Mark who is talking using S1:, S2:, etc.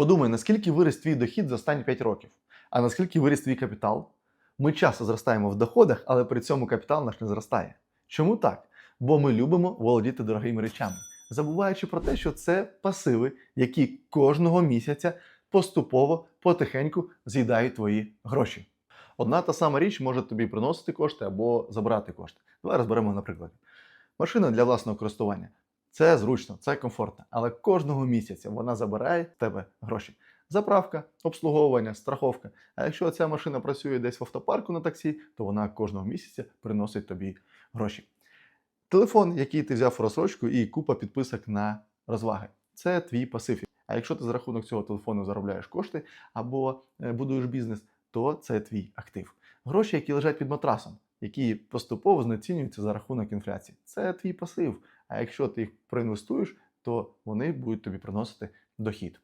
S1: Подумай, наскільки виріс твій дохід за останні 5 років, а наскільки виріс твій капітал? Ми часто зростаємо в доходах, але при цьому капітал наш не зростає. Чому так? Бо ми любимо володіти дорогими речами, забуваючи про те, що це пасиви, які кожного місяця поступово, потихеньку з'їдають твої гроші. Одна та сама річ може тобі приносити кошти або забрати кошти. Давай розберемо на прикладі. Машина для власного користування. Це зручно, це комфортно, але кожного місяця вона забирає в тебе гроші. Заправка, обслуговування, страховка. А якщо ця машина працює десь в автопарку на таксі, то вона кожного місяця приносить тобі гроші. Телефон, який ти взяв в розсрочку, і купа підписок на розваги. Це твій пасив. А якщо ти за рахунок цього телефону заробляєш кошти або е, будуєш бізнес, то це твій актив. Гроші, які лежать під матрасом, які поступово знецінюються за рахунок інфляції. Це твій пасив. А якщо ти їх проінвестуєш, то вони будуть тобі приносити дохід.